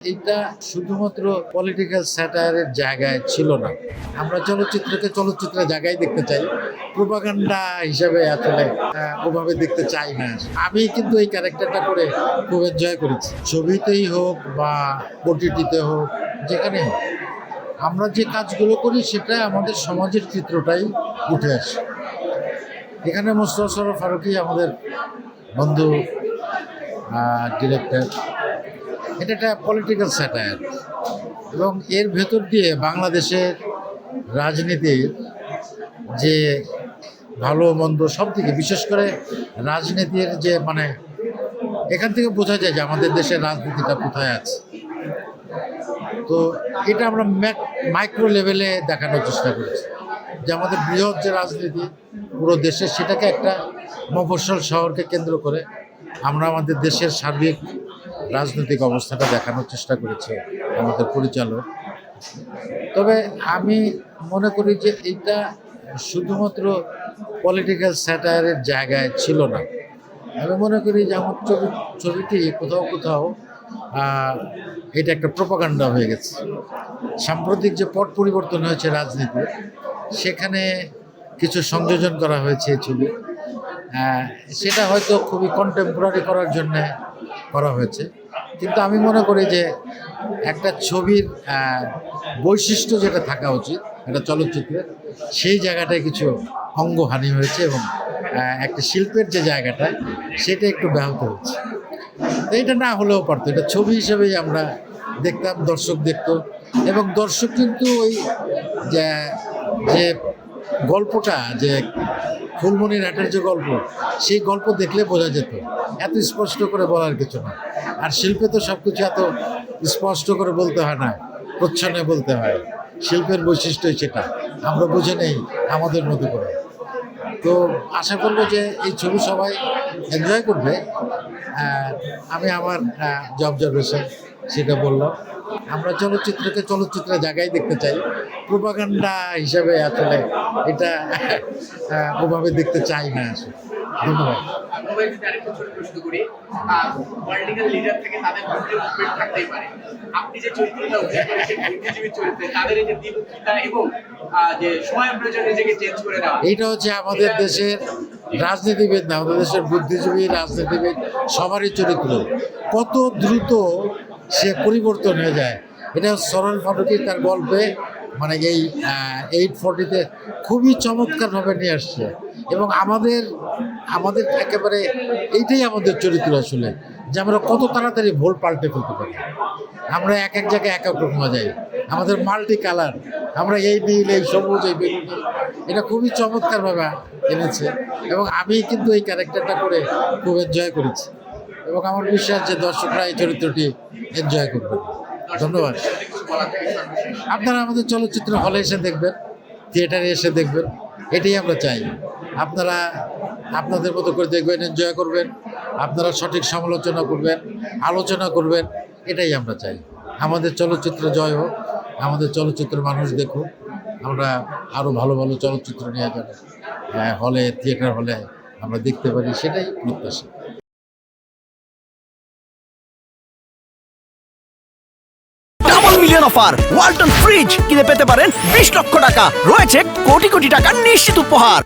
এটা শুধুমাত্র পলিটিক্যাল স্যাটায়ারের জায়গায় ছিল না। আমরা চলচ্চিত্রকে চলচ্চিত্রের জায়গায় দেখতে চাই। প্রোপাগান্ডা হিসাবে আসলে ওভাবে দেখতে চাই না। আমি কিন্তু এই ক্যারেক্টারটা করে খুব এনজয় করেছি। ছবিতেই হোক বা ওটিটিতে হোক, যেখানে হোক। আমরা যে কাজগুলো করি সেটা আমাদের সমাজের চিত্রটাই উঠে আসে। এখানে মোস্তফা সরফ ফারুকি আমাদের বন্ধু ডিরেক্টর এটা একটা পলিটিক্যাল স্যাটায়ার এবং এর ভেতর দিয়ে বাংলাদেশের রাজনীতির যে ভালো, মন্দ সব দিকে, বিশেষ করে রাজনীতির যে মানে এখান থেকে বোঝা যায় যে আমাদের দেশের রাজনীতিটা কোথায় আছে। তো এটা আমরা মাইক্রো লেভেলে দেখানোর চেষ্টা করেছি যে আমাদের বৃহৎ যে রাজনীতি, পুরো দেশে সেটাকে একটা মফস্বল শহরকে কেন্দ্র করে আমরা আমাদের দেশের সার্বিক রাজনৈতিক অবস্থাটা দেখানোর চেষ্টা করেছে আমাদের পরিচালক। তবে আমি মনে করি যে এইটা শুধুমাত্র পলিটিক্যাল স্যাটায়ারের জায়গায় ছিল না। আমি মনে করি যে আমার ছবি, ছবিটি কোথাও কোথাও এটা একটা প্রোপাগান্ডা হয়ে গেছে। সাম্প্রতিক যে পট পরিবর্তন হয়েছে রাজনীতি সেখানে কিছু সংযোজন করা হয়েছে এই ছবি। সেটা হয়তো খুবই কন্টেম্পোরারি করার জন্য করা হয়েছে। কিন্তু আমি মনে করি যে একটা ছবির বৈশিষ্ট্য যেটা থাকা উচিত, একটা চলচ্চিত্রের সেই জায়গাটায় কিছু অঙ্গহানি হয়েছে এবং একটা শিল্পের যে জায়গাটা, সেটা একটু ব্যাহত হচ্ছে। এটা না হলেও পারতো, এটা ছবি হিসেবেই আমরা দেখতাম, দর্শক দেখতো। এবং দর্শক কিন্তু ওই যে গল্পটা, যে ফুলমণির হাটের যে গল্প, সেই গল্প দেখলে বোঝা যেত। এত স্পষ্ট করে বলার কিছু না। আর শিল্পে তো সব কিছু এত স্পষ্ট করে বলতে হয় না, প্রচ্ছন্নে বলতে হয়। শিল্পের বৈশিষ্ট্যই সেটা। আমরা বুঝে নেই আমাদের মতো করে তো আশা করব যে এই ছবি সবাই এনজয় করবে। আমি আমার যে অবজারভেশন সেটা বললাম। আমরা চলচ্চিত্রকে চলচ্চিত্রের জায়গায় দেখতে চাই। প্রোপাগান্ডা হিসাবে আসলে এটা ওভাবে দেখতে চাই না আসলে। ধন্যবাদ। মোবাইল যদি আরেকটু ছোট প্রশ্ন করি। পলিটিক্যাল লিডার থেকে তাদের মধ্যে মুভমেন্ট থাকতেই পারে। আপনি যে চরিত্রটা অভিনয় করেছেন বুদ্ধিজীবী চরিত্রে তাদের এই যে দ্বিমুখিতা এবং যে সময় প্রয়োজন নিজেকে চেঞ্জ করে নেওয়া এইটা হচ্ছে আমাদের দেশের রাজনীতিবিদ না আমাদের দেশের বুদ্ধিজীবী রাজনীতিবিদ সবারই চরিত্র। কত দ্রুত সে পরিবর্তন হয়ে যায়। এটা সরল ফারুকি তার গল্পে মানে এই এইট ফর্টিতে খুবই চমৎকারভাবে নিয়ে আসছে। এবং আমাদের আমাদের একেবারে এইটাই আমাদের চরিত্র আসলে, যে আমরা কত তাড়াতাড়ি ভুল পাল্টে ফেলতে পারি। আমরা এক এক জায়গায় এক এক রকম যাই। আমাদের মাল্টি কালার আমরা এই নীল এই সবুজ, এই বেগুনি এটা খুবই চমৎকারভাবে এনেছে। এবং আমি কিন্তু এই ক্যারেক্টারটা করে খুব এনজয় করেছি। এবং আমার বিশ্বাস যে দর্শকরা এই চরিত্রটি এনজয় করবে। ধন্যবাদ। আপনারা আমাদের চলচ্চিত্র হলে এসে দেখবেন থিয়েটারে এসে দেখবেন, এটাই আমরা চাই। আপনারা আপনাদের মতো করে দেখবেন এনজয় করবেন আপনারা সঠিক সমালোচনা করবেন আলোচনা করবেন এটাই আমরা চাই। আমাদের চলচ্চিত্র জয় হোক আমাদের চলচ্চিত্র মানুষ দেখুক আমরা আরও ভালো ভালো চলচ্চিত্র নিয়ে যেন আহ, হলে থিয়েটার হলে আমরা দেখতে পারি সেটাই প্রত্যাশা। মিলিয়ন অফার ওয়ালটন ফ্রিজ কিনে পেতে পারেন বিশ লক্ষ টাকা। রয়েছে কোটি কোটি টাকার নিশ্চিত উপহার।